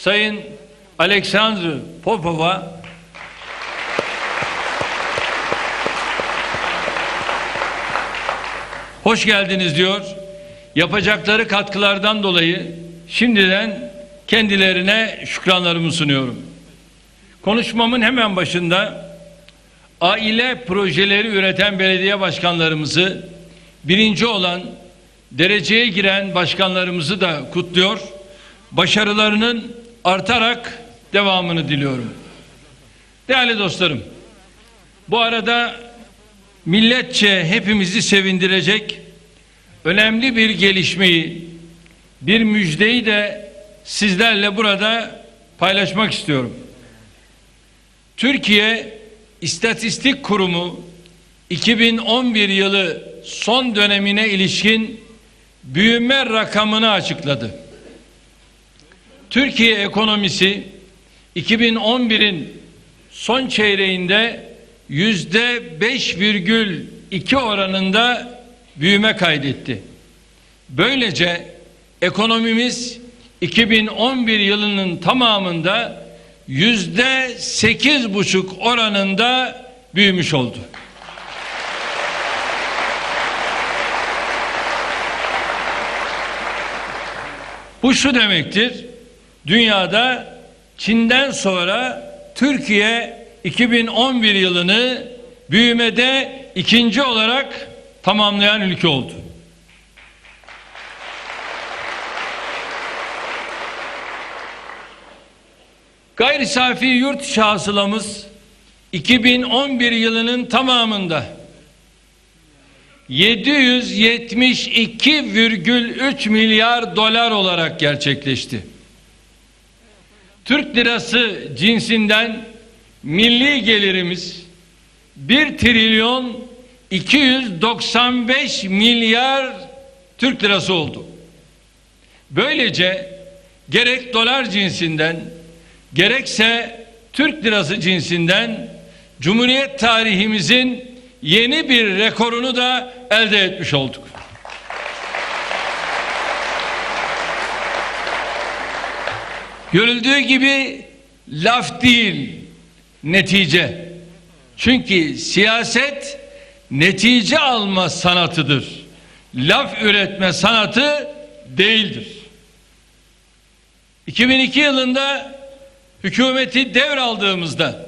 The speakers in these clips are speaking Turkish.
Sayın Aleksandr Popova hoş geldiniz diyor. Yapacakları katkılardan dolayı şimdiden kendilerine şükranlarımı sunuyorum. Konuşmamın hemen başında aile projeleri üreten belediye başkanlarımızı birinci olan dereceye giren başkanlarımızı da kutluyor. Başarılarının artarak devamını diliyorum. Değerli dostlarım, bu arada milletçe hepimizi sevindirecek önemli bir gelişmeyi, bir müjdeyi de sizlerle burada paylaşmak istiyorum. Türkiye İstatistik Kurumu 2011 yılı son dönemine ilişkin büyüme rakamını açıkladı. Türkiye ekonomisi 2011'in son çeyreğinde yüzde 5,2 oranında büyüme kaydetti. Böylece ekonomimiz 2011 yılının tamamında yüzde sekiz buçuk oranında büyümüş oldu. Bu şu demektir. Dünyada Çin'den sonra Türkiye 2011 yılını büyümede ikinci olarak tamamlayan ülke oldu. Gayri safi yurt içi hasılamız 2011 yılının tamamında 772,3 milyar dolar olarak gerçekleşti. Türk lirası cinsinden milli gelirimiz 1 trilyon 295 milyar Türk lirası oldu. Böylece gerek dolar cinsinden gerekse Türk lirası cinsinden Cumhuriyet tarihimizin yeni bir rekorunu da elde etmiş olduk. Görüldüğü gibi laf değil, netice. Çünkü siyaset netice alma sanatıdır. Laf üretme sanatı değildir. 2002 yılında hükümeti devraldığımızda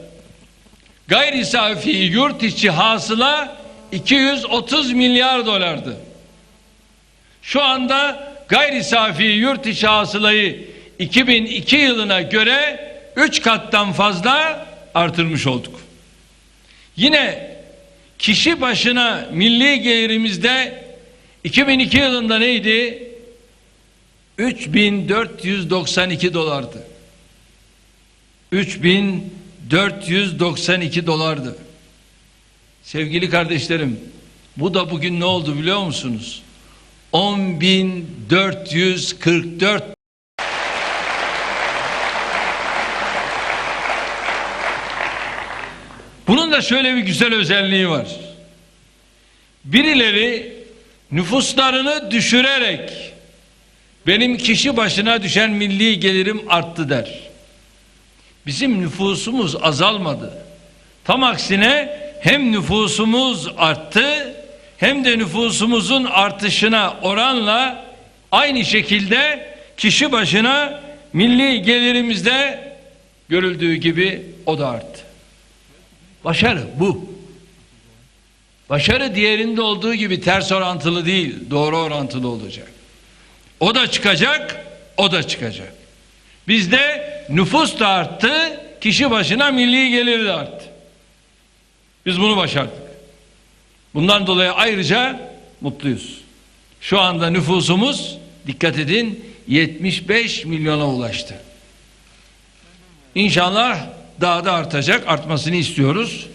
gayri safi yurt içi hasıla 230 milyar dolardı. Şu anda gayri safi yurt içi hasılayı 2002 yılına göre 3 kattan fazla artırmış olduk. Yine kişi başına milli gelirimizde 2002 yılında neydi? 3492 dolardı. 3492 dolardı. Sevgili kardeşlerim, bu da bugün ne oldu biliyor musunuz? 10444 Bunun da şöyle bir güzel özelliği var. Birileri nüfuslarını düşürerek benim kişi başına düşen milli gelirim arttı der. Bizim nüfusumuz azalmadı. Tam aksine hem nüfusumuz arttı hem de nüfusumuzun artışına oranla aynı şekilde kişi başına milli gelirimizde görüldüğü gibi o da arttı. Başarı bu. Başarı diğerinde olduğu gibi ters orantılı değil, doğru orantılı olacak. O da çıkacak, o da çıkacak. Bizde nüfus da arttı, kişi başına milli gelir de arttı. Biz bunu başardık. Bundan dolayı ayrıca mutluyuz. Şu anda nüfusumuz dikkat edin 75 milyona ulaştı. İnşallah daha da artacak. Artmasını istiyoruz.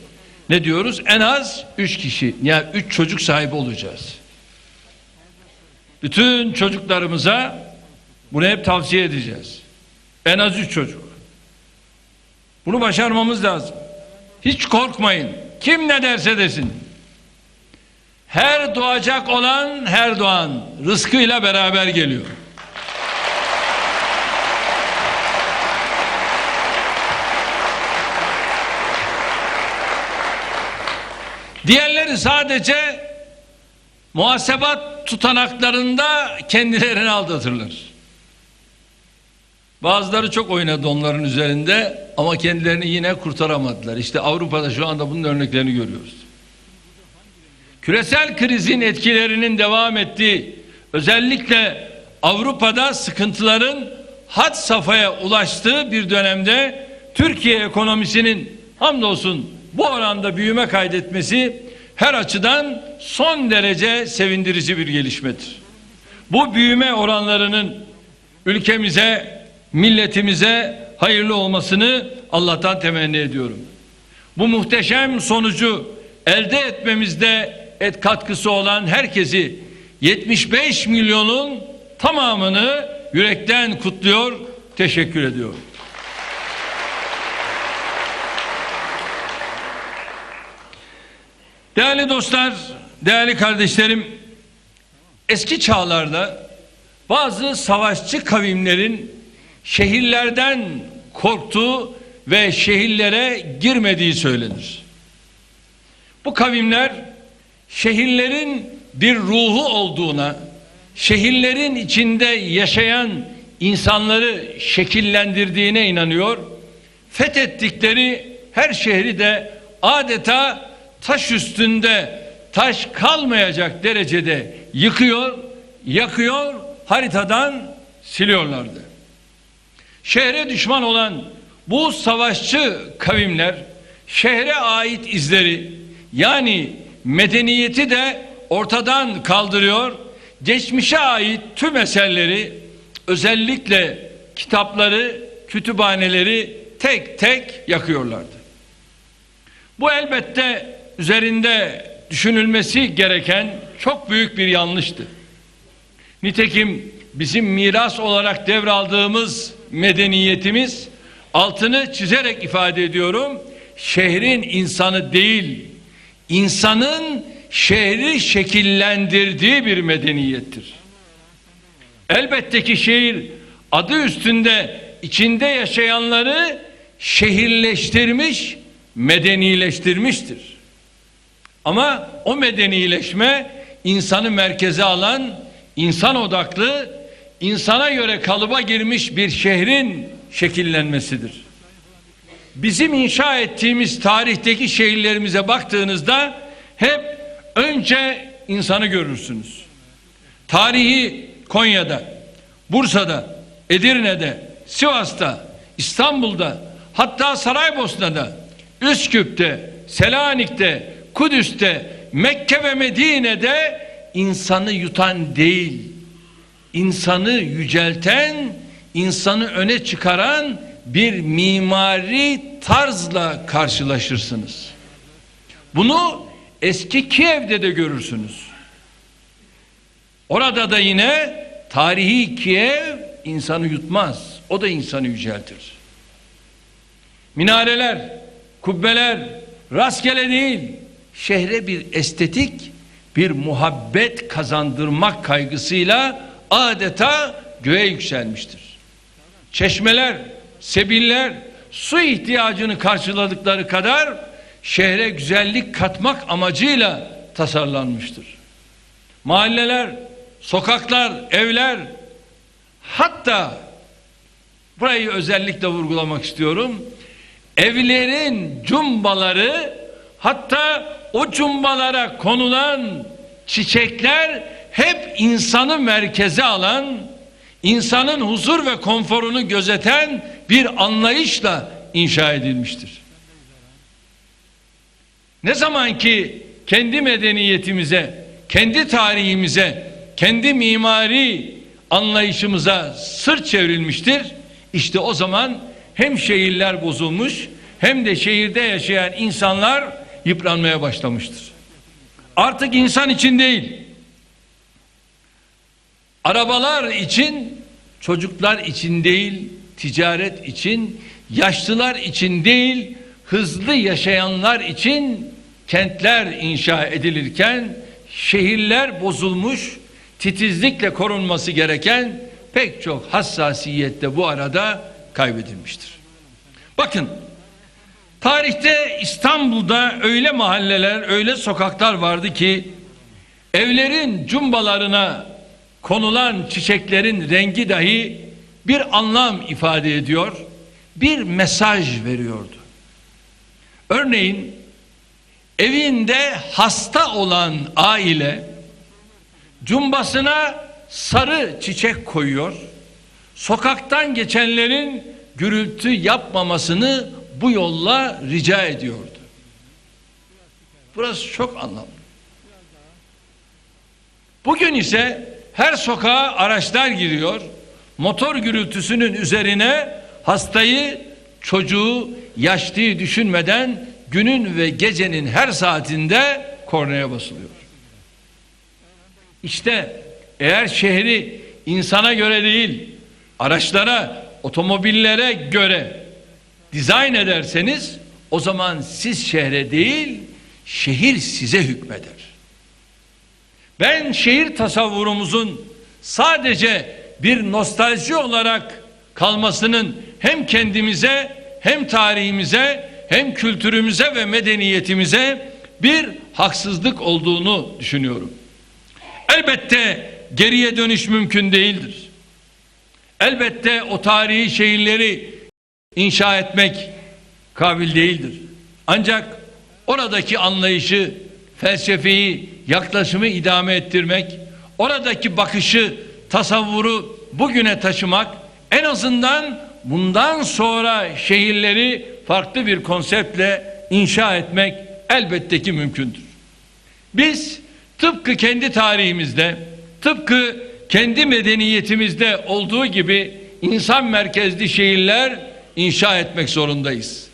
Ne diyoruz? En az 3 kişi yani 3 çocuk sahibi olacağız. Bütün çocuklarımıza bunu hep tavsiye edeceğiz. En az 3 çocuk. Bunu başarmamız lazım. Hiç korkmayın. Kim ne derse desin. Her doğacak olan her doğan rızkıyla beraber geliyor. Sadece muhasebat tutanaklarında kendilerini aldatırlar. Bazıları çok oynadı onların üzerinde ama kendilerini yine kurtaramadılar. İşte Avrupa'da şu anda bunun örneklerini görüyoruz. Küresel krizin etkilerinin devam ettiği özellikle Avrupa'da sıkıntıların had safhaya ulaştığı bir dönemde Türkiye ekonomisinin hamdolsun bu oranda büyüme kaydetmesi her açıdan son derece sevindirici bir gelişmedir. Bu büyüme oranlarının ülkemize, milletimize hayırlı olmasını Allah'tan temenni ediyorum. Bu muhteşem sonucu elde etmemizde et katkısı olan herkesi 75 milyonun tamamını yürekten kutluyor, teşekkür ediyorum. Değerli dostlar, değerli kardeşlerim, eski çağlarda bazı savaşçı kavimlerin şehirlerden korktuğu ve şehirlere girmediği söylenir. Bu kavimler şehirlerin bir ruhu olduğuna, şehirlerin içinde yaşayan insanları şekillendirdiğine inanıyor. Fethettikleri her şehri de adeta taş üstünde taş kalmayacak derecede yıkıyor, yakıyor, haritadan siliyorlardı. Şehre düşman olan bu savaşçı kavimler şehre ait izleri yani medeniyeti de ortadan kaldırıyor. Geçmişe ait tüm eserleri özellikle kitapları, kütüphaneleri tek tek yakıyorlardı. Bu elbette üzerinde düşünülmesi gereken çok büyük bir yanlıştı. Nitekim bizim miras olarak devraldığımız medeniyetimiz altını çizerek ifade ediyorum. Şehrin insanı değil, insanın şehri şekillendirdiği bir medeniyettir. Elbette ki şehir adı üstünde içinde yaşayanları şehirleştirmiş, medenileştirmiştir. Ama o medenileşme insanı merkeze alan, insan odaklı, insana göre kalıba girmiş bir şehrin şekillenmesidir. Bizim inşa ettiğimiz tarihteki şehirlerimize baktığınızda hep önce insanı görürsünüz. Tarihi Konya'da, Bursa'da, Edirne'de, Sivas'ta, İstanbul'da, hatta Saraybosna'da, Üsküp'te, Selanik'te, Kudüs'te, Mekke ve Medine'de insanı yutan değil, insanı yücelten, insanı öne çıkaran bir mimari tarzla karşılaşırsınız. Bunu eski Kiev'de de görürsünüz. Orada da yine tarihi Kiev insanı yutmaz. O da insanı yüceltir. Minareler, kubbeler rastgele değil, şehre bir estetik, bir muhabbet kazandırmak kaygısıyla adeta göğe yükselmiştir. Çeşmeler, sebiller su ihtiyacını karşıladıkları kadar şehre güzellik katmak amacıyla tasarlanmıştır. Mahalleler, sokaklar, evler hatta burayı özellikle vurgulamak istiyorum. Evlerin cumbaları hatta o cumbalara konulan çiçekler hep insanı merkeze alan, insanın huzur ve konforunu gözeten bir anlayışla inşa edilmiştir. Ne zaman ki kendi medeniyetimize, kendi tarihimize, kendi mimari anlayışımıza sırt çevrilmiştir. İşte o zaman hem şehirler bozulmuş hem de şehirde yaşayan insanlar yıpranmaya başlamıştır. Artık insan için değil, arabalar için, çocuklar için değil, ticaret için, yaşlılar için değil, hızlı yaşayanlar için kentler inşa edilirken şehirler bozulmuş, titizlikle korunması gereken pek çok hassasiyette bu arada kaybedilmiştir. Bakın Tarihte İstanbul'da öyle mahalleler, öyle sokaklar vardı ki evlerin cumbalarına konulan çiçeklerin rengi dahi bir anlam ifade ediyor, bir mesaj veriyordu. Örneğin evinde hasta olan aile cumbasına sarı çiçek koyuyor. Sokaktan geçenlerin gürültü yapmamasını bu yolla rica ediyordu. Burası çok anlamlı. Bugün ise her sokağa araçlar giriyor. Motor gürültüsünün üzerine hastayı, çocuğu, yaşlıyı düşünmeden günün ve gecenin her saatinde kornaya basılıyor. İşte eğer şehri insana göre değil, araçlara, otomobillere göre dizayn ederseniz o zaman siz şehre değil, şehir size hükmeder. Ben şehir tasavvurumuzun sadece bir nostalji olarak kalmasının hem kendimize hem tarihimize hem kültürümüze ve medeniyetimize bir haksızlık olduğunu düşünüyorum. Elbette geriye dönüş mümkün değildir. Elbette o tarihi şehirleri inşa etmek kabil değildir. Ancak oradaki anlayışı, felsefeyi, yaklaşımı idame ettirmek, oradaki bakışı, tasavvuru bugüne taşımak, en azından bundan sonra şehirleri farklı bir konseptle inşa etmek elbette ki mümkündür. Biz tıpkı kendi tarihimizde, tıpkı kendi medeniyetimizde olduğu gibi insan merkezli şehirler inşa etmek zorundayız.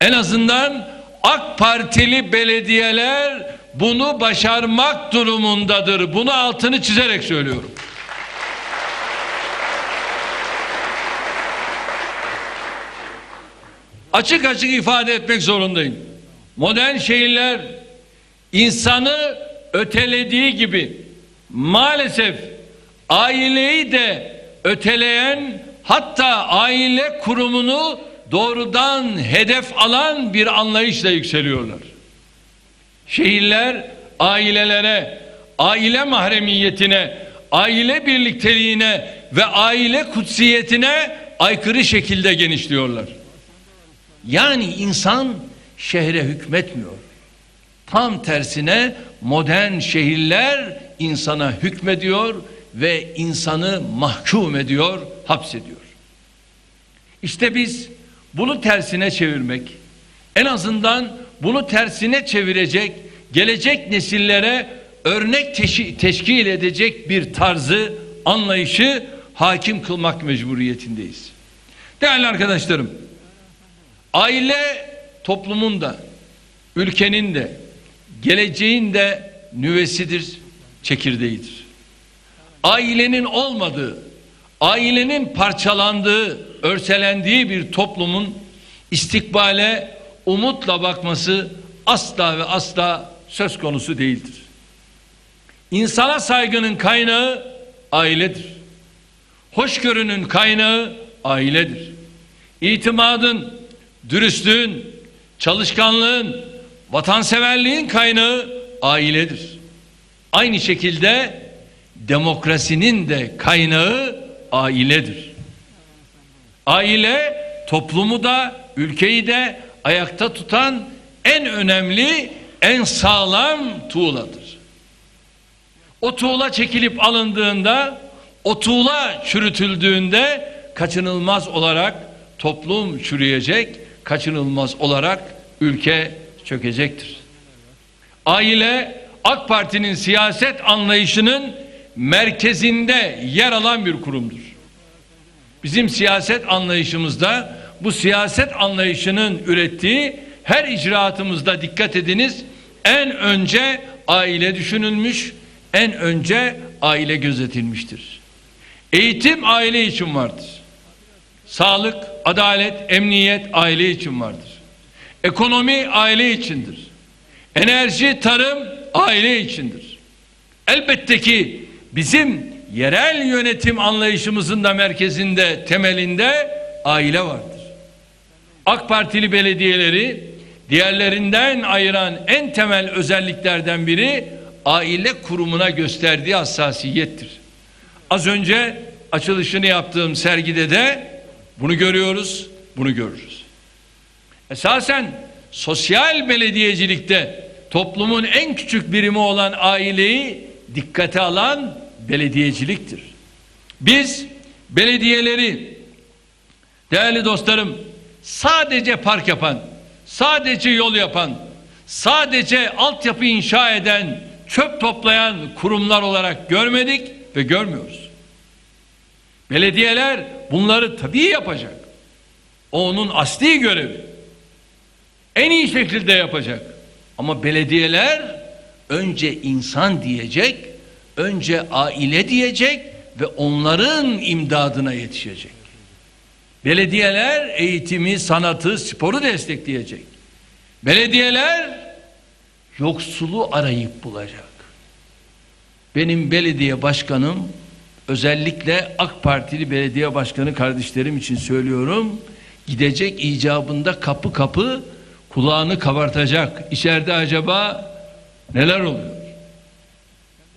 En azından AK Partili belediyeler bunu başarmak durumundadır. Bunu altını çizerek söylüyorum. Açık açık ifade etmek zorundayım. Modern şehirler insanı ötelediği gibi maalesef aileyi de öteleyen hatta aile kurumunu doğrudan hedef alan bir anlayışla yükseliyorlar. Şehirler ailelere, aile mahremiyetine, aile birlikteliğine ve aile kutsiyetine aykırı şekilde genişliyorlar. Yani insan şehre hükmetmiyor. Tam tersine modern şehirler insana hükmediyor ve insanı mahkum ediyor, hapsediyor. İşte biz bunu tersine çevirmek, en azından bunu tersine çevirecek, gelecek nesillere örnek teşi, teşkil edecek bir tarzı, anlayışı hakim kılmak mecburiyetindeyiz. Değerli arkadaşlarım, aile toplumun da, ülkenin de, geleceğin de nüvesidir, çekirdeğidir. Ailenin olmadığı, ailenin parçalandığı, örselendiği bir toplumun istikbale umutla bakması asla ve asla söz konusu değildir. İnsana saygının kaynağı ailedir. Hoşgörünün kaynağı ailedir. İtimadın, dürüstlüğün, çalışkanlığın, vatanseverliğin kaynağı ailedir. Aynı şekilde demokrasinin de kaynağı ailedir. Aile toplumu da ülkeyi de ayakta tutan en önemli, en sağlam tuğladır. O tuğla çekilip alındığında, o tuğla çürütüldüğünde kaçınılmaz olarak toplum çürüyecek, kaçınılmaz olarak ülke çökecektir. Aile AK Parti'nin siyaset anlayışının merkezinde yer alan bir kurumdur. Bizim siyaset anlayışımızda bu siyaset anlayışının ürettiği her icraatımızda dikkat ediniz en önce aile düşünülmüş, en önce aile gözetilmiştir. Eğitim aile için vardır. Sağlık, adalet, emniyet aile için vardır. Ekonomi aile içindir. Enerji, tarım aile içindir. Elbette ki bizim yerel yönetim anlayışımızın da merkezinde, temelinde aile vardır. AK Partili belediyeleri diğerlerinden ayıran en temel özelliklerden biri aile kurumuna gösterdiği hassasiyettir. Az önce açılışını yaptığım sergide de bunu görüyoruz, bunu görürüz. Esasen sosyal belediyecilikte toplumun en küçük birimi olan aileyi dikkate alan belediyeciliktir. Biz belediyeleri değerli dostlarım sadece park yapan, sadece yol yapan, sadece altyapı inşa eden, çöp toplayan kurumlar olarak görmedik ve görmüyoruz. Belediyeler bunları tabii yapacak. O onun asli görevi. En iyi şekilde yapacak. Ama belediyeler önce insan diyecek, önce aile diyecek ve onların imdadına yetişecek. Belediyeler eğitimi, sanatı, sporu destekleyecek. Belediyeler yoksulu arayıp bulacak. Benim belediye başkanım özellikle AK Partili belediye başkanı kardeşlerim için söylüyorum. Gidecek icabında kapı kapı kulağını kabartacak. İçeride acaba neler oluyor?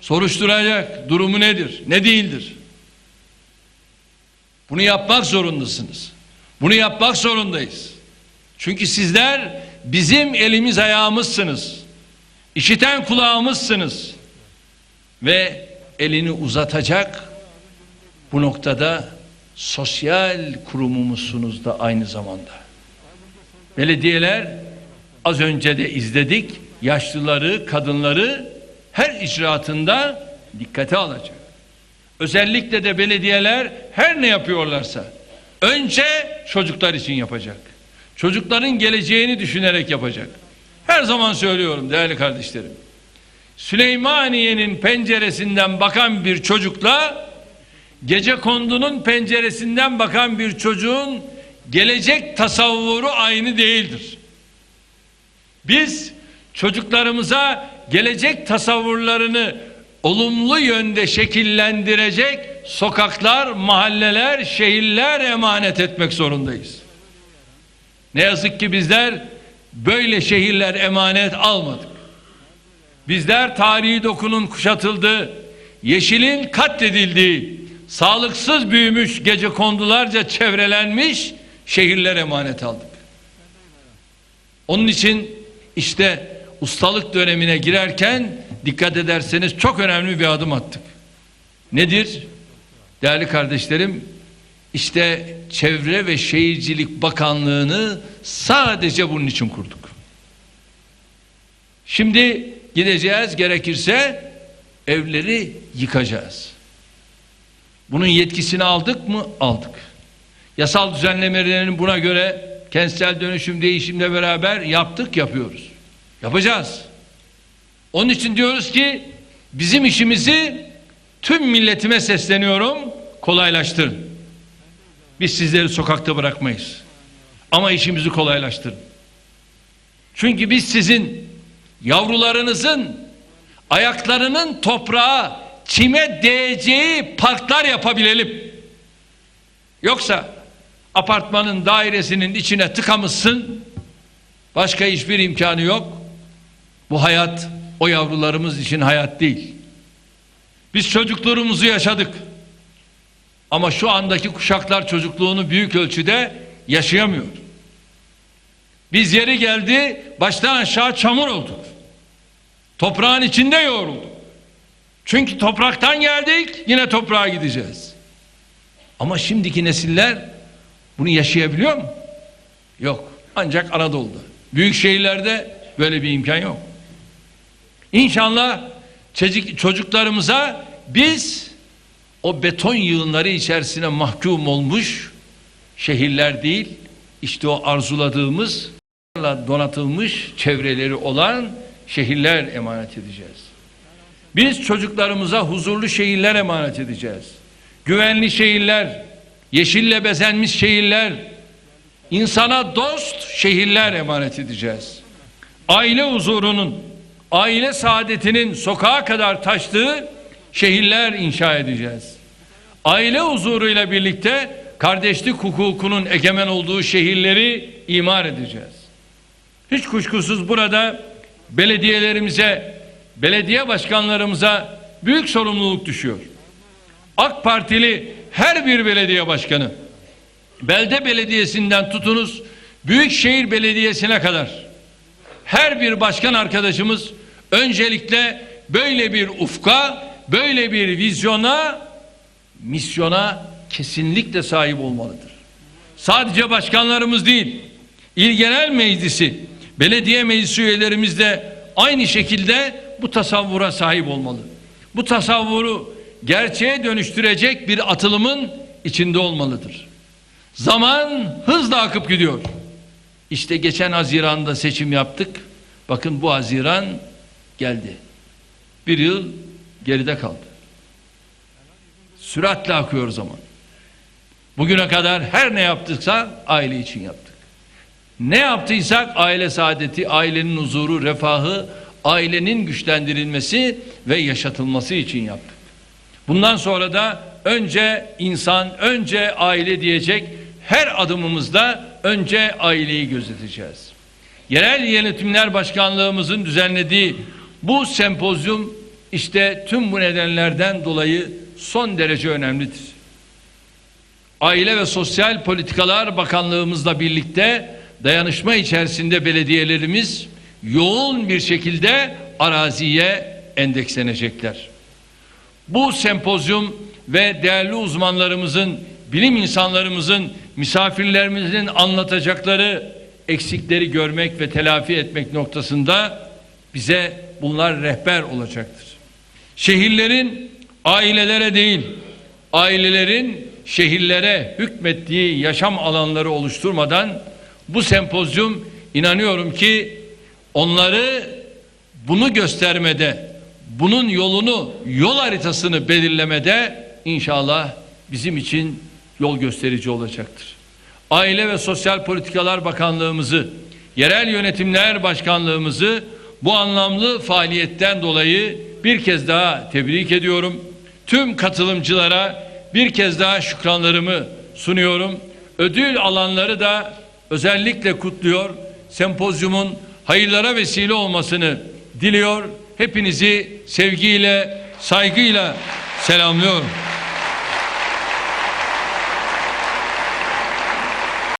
Soruşturacak. Durumu nedir? Ne değildir? Bunu yapmak zorundasınız. Bunu yapmak zorundayız. Çünkü sizler bizim elimiz ayağımızsınız. İşiten kulağımızsınız. Ve elini uzatacak bu noktada sosyal kurumumuzsunuz da aynı zamanda. Belediyeler az önce de izledik yaşlıları, kadınları her icraatında dikkate alacak. Özellikle de belediyeler her ne yapıyorlarsa önce çocuklar için yapacak. Çocukların geleceğini düşünerek yapacak. Her zaman söylüyorum değerli kardeşlerim. Süleymaniye'nin penceresinden bakan bir çocukla gece kondunun penceresinden bakan bir çocuğun gelecek tasavvuru aynı değildir. Biz çocuklarımıza gelecek tasavvurlarını olumlu yönde şekillendirecek sokaklar, mahalleler, şehirler emanet etmek zorundayız. Ne yazık ki bizler böyle şehirler emanet almadık. Bizler tarihi dokunun kuşatıldığı, yeşilin katledildiği, sağlıksız büyümüş gece kondularca çevrelenmiş şehirler emanet aldık. Onun için işte ustalık dönemine girerken dikkat ederseniz çok önemli bir adım attık. Nedir? Değerli kardeşlerim, işte Çevre ve Şehircilik Bakanlığı'nı sadece bunun için kurduk. Şimdi gideceğiz gerekirse evleri yıkacağız. Bunun yetkisini aldık mı? Aldık. Yasal düzenlemelerini buna göre kentsel dönüşüm değişimle beraber yaptık, yapıyoruz. Yapacağız. Onun için diyoruz ki bizim işimizi tüm milletime sesleniyorum, kolaylaştırın. Biz sizleri sokakta bırakmayız. Ama işimizi kolaylaştırın. Çünkü biz sizin yavrularınızın ayaklarının toprağa, çime değeceği parklar yapabilelim. Yoksa apartmanın dairesinin içine tıkamışsın. Başka hiçbir imkanı yok. Bu hayat o yavrularımız için hayat değil. Biz çocukluğumuzu yaşadık. Ama şu andaki kuşaklar çocukluğunu büyük ölçüde yaşayamıyor. Biz yeri geldi baştan aşağı çamur olduk. Toprağın içinde yoğrulduk. Çünkü topraktan geldik yine toprağa gideceğiz. Ama şimdiki nesiller bunu yaşayabiliyor mu? Yok. Ancak Anadolu'da. Büyük şehirlerde böyle bir imkan yok. İnşallah çocuklarımıza biz o beton yığınları içerisine mahkum olmuş şehirler değil, işte o arzuladığımız donatılmış çevreleri olan şehirler emanet edeceğiz. Biz çocuklarımıza huzurlu şehirler emanet edeceğiz. Güvenli şehirler, yeşille bezenmiş şehirler, insana dost şehirler emanet edeceğiz. Aile huzurunun, aile saadetinin sokağa kadar taştığı şehirler inşa edeceğiz. Aile huzuruyla birlikte kardeşlik hukukunun egemen olduğu şehirleri imar edeceğiz. Hiç kuşkusuz burada belediyelerimize, belediye başkanlarımıza büyük sorumluluk düşüyor. AK Partili her bir belediye başkanı, belde belediyesinden tutunuz, büyükşehir belediyesine kadar her bir başkan arkadaşımız öncelikle böyle bir ufka, böyle bir vizyona, misyona kesinlikle sahip olmalıdır. Sadece başkanlarımız değil, İl Genel Meclisi, belediye meclis üyelerimiz de aynı şekilde bu tasavvura sahip olmalı. Bu tasavvuru gerçeğe dönüştürecek bir atılımın içinde olmalıdır. Zaman hızla akıp gidiyor. İşte geçen Haziran'da seçim yaptık. Bakın bu Haziran geldi. Bir yıl geride kaldı. Süratle akıyor zaman. Bugüne kadar her ne yaptıksa aile için yaptık. Ne yaptıysak aile saadeti, ailenin huzuru, refahı, ailenin güçlendirilmesi ve yaşatılması için yaptık. Bundan sonra da önce insan, önce aile diyecek her adımımızda önce aileyi gözeteceğiz. Yerel Yönetimler Başkanlığımızın düzenlediği bu sempozyum işte tüm bu nedenlerden dolayı son derece önemlidir. Aile ve Sosyal Politikalar Bakanlığımızla birlikte dayanışma içerisinde belediyelerimiz yoğun bir şekilde araziye endekslenecekler. Bu sempozyum ve değerli uzmanlarımızın, bilim insanlarımızın, misafirlerimizin anlatacakları eksikleri görmek ve telafi etmek noktasında bize bunlar rehber olacaktır. Şehirlerin ailelere değil, ailelerin şehirlere hükmettiği yaşam alanları oluşturmadan bu sempozyum inanıyorum ki onları bunu göstermede, bunun yolunu, yol haritasını belirlemede inşallah bizim için yol gösterici olacaktır. Aile ve Sosyal Politikalar Bakanlığımızı, Yerel Yönetimler Başkanlığımızı bu anlamlı faaliyetten dolayı bir kez daha tebrik ediyorum. Tüm katılımcılara bir kez daha şükranlarımı sunuyorum. Ödül alanları da özellikle kutluyor. Sempozyumun hayırlara vesile olmasını diliyor. Hepinizi sevgiyle, saygıyla selamlıyorum.